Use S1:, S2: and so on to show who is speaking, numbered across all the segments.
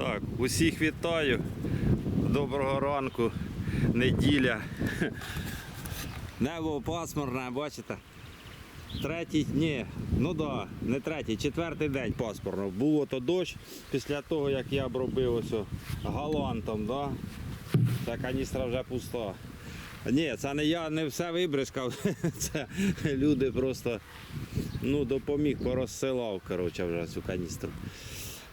S1: Так, усіх вітаю. Доброго ранку, неділя. Небо пасмурне, бачите? Третій, ні, ну да, не третій, четвертий день пасмурно. Був ото дощ після того, як я обробив ось галантом, да? Та каністра вже пуста. Ні, це не я не все вибризкав, це люди просто ну, допоміг, порозсилав коротше, вже цю каністру.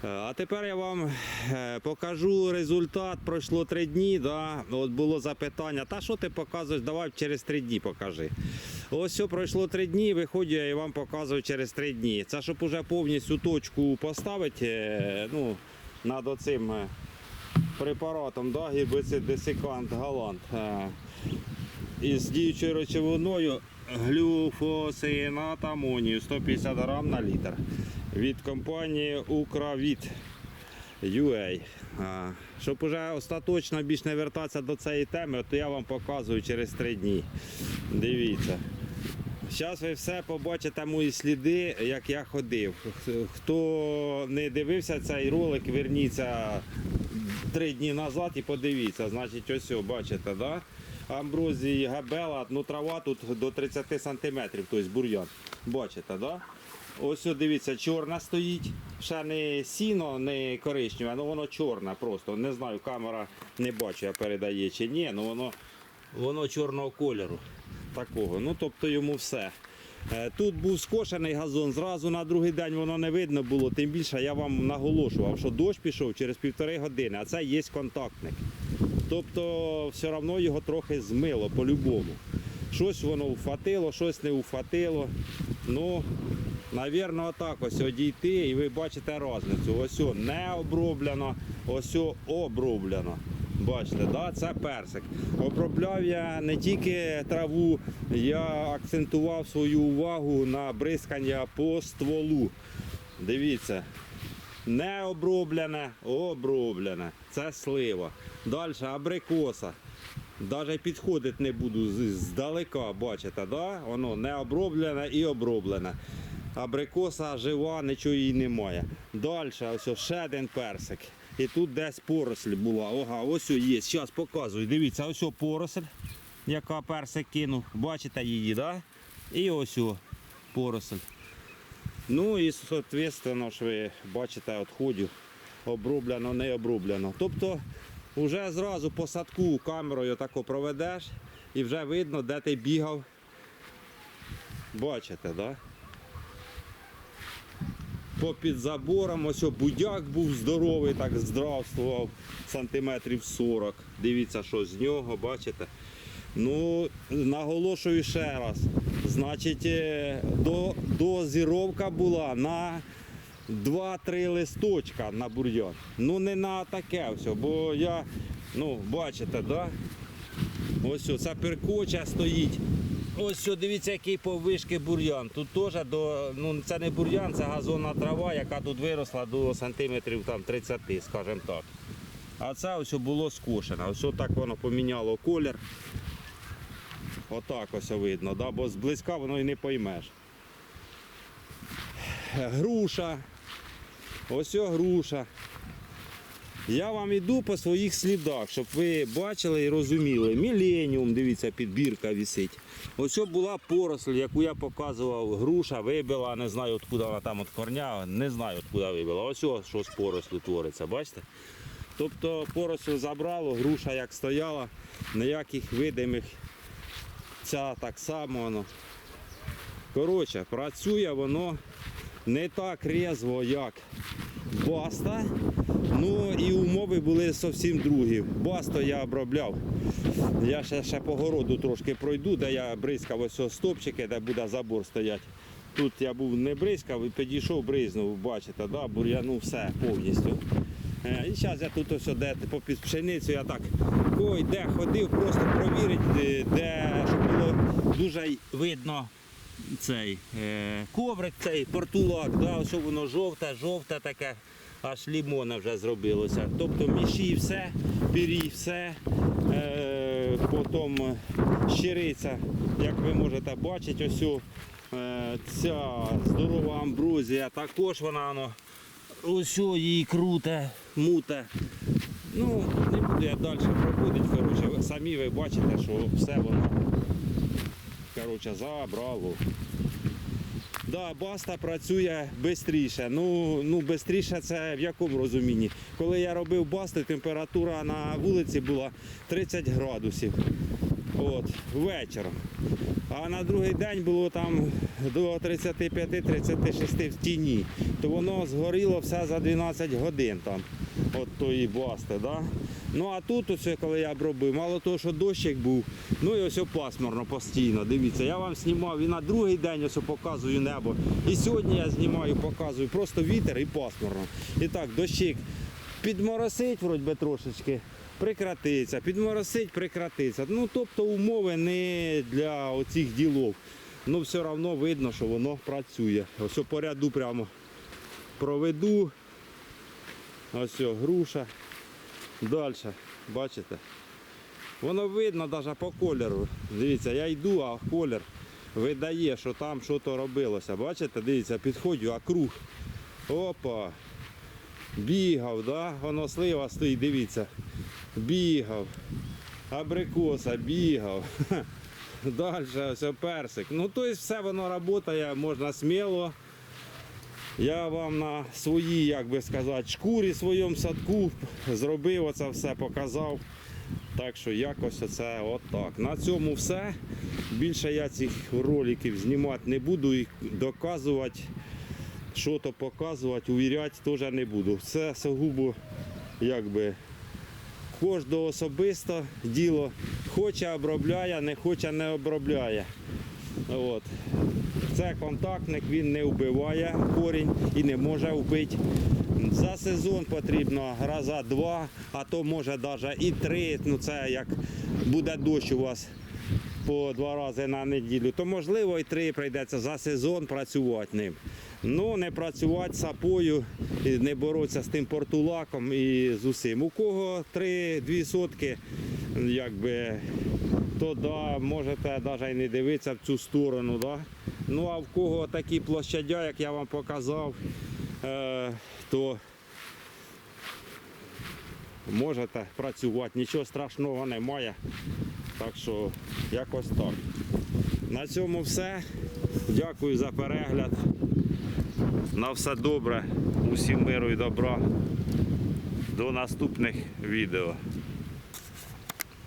S1: Е, А тепер я вам е, покажу результат. Пройшло три дні. Да? От було запитання, та що ти показуєш? Давай через три дні покажи. Ось все, пройшло три дні, виходжу я і вам показую через три дні. Це щоб уже повністю точку поставити е, ну, над оцим препаратом, да? гербицид-десикант Галант. Із діючою речовиною глюфосинат амонію 150 грам на літр від компанії Укравіт UA. Щоб уже остаточно більш не вертатися до цієї теми, то я вам показую через 3 дні. Дивіться. Зараз ви все побачите мої сліди, як я ходив. Хто не дивився цей ролик, верніться три дні назад і подивіться. Значить, ось, бачите, да? амброзії, габела, ну трава тут до 30 см, тобто бур'ян. Бачите, да? Ось дивіться, чорна стоїть. Ще не сіно, не коричневе, ну воно чорне просто. Не знаю, камера не бачу, я передає чи ні, ну воно, воно чорного кольору. Такого. Ну тобто йому все. Е, Тут був скошений газон, зразу на другий день воно не видно було, тим більше я вам наголошував, що дощ пішов через півтори години, а це є контактник. Тобто все одно його трохи змило по-любому. Щось воно уфатило, щось не уфатило. Ну, Навірно, отак ось одійти і ви бачите різницю. Ось не оброблено, ось оброблено. Бачите, да? це персик. Обробляв я не тільки траву, я акцентував свою увагу на бризкання по стволу. Дивіться, не оброблене, оброблене. Це слива. Далі абрикоса. Навіть підходити не буду здалека, бачите, да? воно не оброблене і оброблене. Абрикоса жива, нічого їй немає. Далі ось ще один персик. І тут десь поросль була. Ага, ось є. Зараз показую. Дивіться, ось поросль, яка персик кинув. Бачите її, да? І ось поросль. Ну і, соответственно, ж ви бачите відходів оброблено, не оброблено. Тобто вже зразу по садку камерою тако проведеш і вже видно, де ти бігав. Бачите, так? Да? Попід забором, ось будяк був здоровий, так здравствував, сантиметрів 40. Дивіться, що з нього, бачите. Ну, наголошую ще раз. Значить, е, до, дозіровка була на 2-3 листочка на бур'ян. Ну не на таке все, бо я, ну, бачите, да? Ось це перкоча стоїть. Ось що, дивіться, який повишки бур'ян. Тут теж до, ну це не бур'ян, це газонна трава, яка тут виросла до сантиметрів там, 30, скажімо так. А це ось було скошено. Ось так воно поміняло колір. Отак ось видно, да? бо зблизька воно і не поймеш. Груша. Ось груша. Я вам іду по своїх слідах, щоб ви бачили і розуміли. Міленіум, дивіться, підбірка висить. Ось була поросль, яку я показував, груша вибила, не знаю, откуда вона там від корня, не знаю, откуда вибила. Ось що з порослю твориться, бачите? Тобто порослю забрало, груша як стояла, ніяких видимих ця так само воно. Коротше, працює воно не так різво, як баста. Ну і умови були зовсім другі. Басто я обробляв. Я ще, ще по городу трошки пройду, де я бризкав ось стопчики, де буде забор стоять. Тут я був не бризкав, підійшов, бризнув, бачите, да, бур'яну все повністю. Е, І зараз я тут ось де попід пшеницю, я так ой, де ходив, просто провірити, де, де щоб було дуже видно цей е, коврик, цей портулак, да, ось воно жовте, жовте таке, аж лімона вже зробилося. Тобто міші все, пірі все, е, потім щириця, як ви можете бачити, ось е, ця здорова амброзія, також вона воно, ось її круте, муте. Ну, не буду я далі проходити. Коротше, самі ви бачите, що все воно коротше, забрало. Да, баста працює швидше. Ну, ну швидше це в якому розумінні? Коли я робив басти, температура на вулиці була 30 градусів. От, вечором. А на другий день було там до 35-36 в тіні. То воно згоріло все за 12 годин там. От тої басти. Да? Ну а тут, ось, коли я б робив, мало того, що дощик був, ну і ось пасмурно постійно. Дивіться, я вам знімав і на другий день ось показую небо. І сьогодні я знімаю, показую. Просто вітер і пасмурно. І так, дощик підморосить вроді би трошечки, прекратиться, підморосить, прекратиться. Ну, тобто умови не для оцих ділов. Ну, все одно видно, що воно працює. Ось по ряду прямо проведу. Ось о, груша. Далі, бачите? Воно видно навіть по кольору. Дивіться, я йду, а колір видає, що там щось робилося. Бачите, дивіться, підходжу, а круг. Опа. Бігав, да? воно слива стоїть, дивіться. Бігав. Абрикоса бігав. Далі ось персик. Ну, тобто все воно працює, можна сміло. Я вам на своїй, як би сказати, шкурі своєму садку зробив оце все, показав. Так що якось оце отак. На цьому все. Більше я цих роликів знімати не буду і доказувати, що то показувати, увіряти теж не буду. Це сугубо якби кожного особисто діло. Хоче обробляє, не хоче не обробляє. От. Це контактник, він не вбиває корінь і не може вбити. За сезон потрібно раза два, а то може навіть і три. Ну це як буде дощ у вас по два рази на неділю, то можливо і три прийдеться за сезон працювати ним. Ну, не працювати сапою, не боротися з тим портулаком і з усім. У кого 3-2 сотки, якби, то да, можете навіть і не дивитися в цю сторону. Да? Ну а в кого такі площадя, як я вам показав, е, то можете працювати, нічого страшного немає. Так що якось так. На цьому все. Дякую за перегляд. На все добре. Усім миру і добра. До наступних відео.